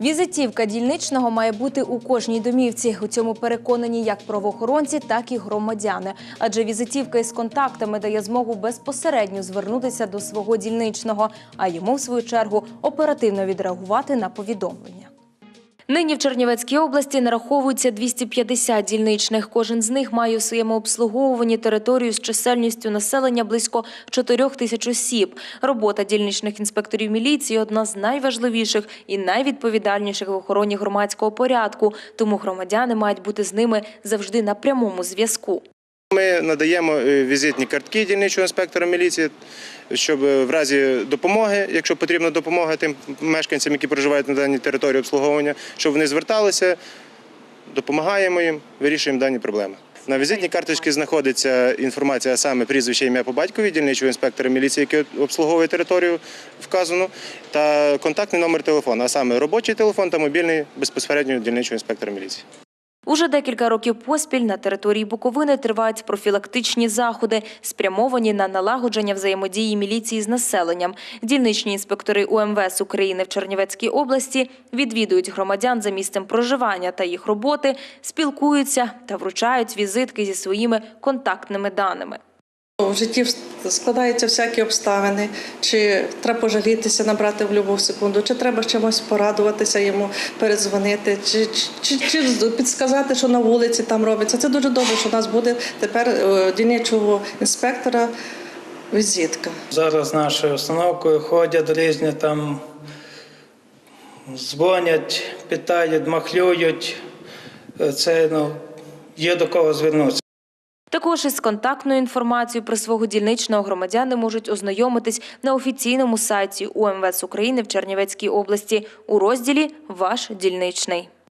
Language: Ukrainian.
Візитівка дільничного має бути у кожній домівці. У цьому переконані як правоохоронці, так і громадяни. Адже візитівка із контактами дає змогу безпосередньо звернутися до свого дільничного, а йому, в свою чергу, оперативно відреагувати на повідомлення. Нині в Чернівецькій області нараховується 250 дільничних. Кожен з них має у своєму обслуговуванні територію з чисельністю населення близько 4 тисяч осіб. Робота дільничних інспекторів міліції одна з найважливіших і найвідповідальніших в охороні громадського порядку. Тому громадяни мають бути з ними завжди на прямому зв'язку. Ми надаємо е, візитні картки дільничого інспектора міліції, щоб е, в разі допомоги, якщо потрібна допомога тим мешканцям, які проживають на даній території обслуговування, щоб вони зверталися, допомагаємо їм, вирішуємо дані проблеми. На візитній карточці знаходиться інформація саме прізвище ім'я по батькові дільничого інспектора міліції, який обслуговує територію вказану, та контактний номер телефону, а саме робочий телефон та мобільний безпосередньо дільничого інспектора міліції. Уже декілька років поспіль на території Буковини тривають профілактичні заходи, спрямовані на налагодження взаємодії міліції з населенням. Дільничні інспектори УМВС України в Чернівецькій області відвідують громадян за місцем проживання та їх роботи, спілкуються та вручають візитки зі своїми контактними даними. В житті складаються всякі обставини, чи треба пожалітися, набрати в будь-яку секунду, чи треба чимось порадуватися йому, передзвонити, чи, чи, чи, чи підсказати, що на вулиці там робиться. Це дуже добре, що у нас буде тепер е, дільничого інспектора візитка. Зараз нашою установкою ходять різні там, дзвонять, питають, махлюють. Це ну, є до кого звернутися. Також із контактною інформацією про свого дільничного громадяни можуть ознайомитись на офіційному сайті УМВС України в Чернівецькій області у розділі Ваш дільничний.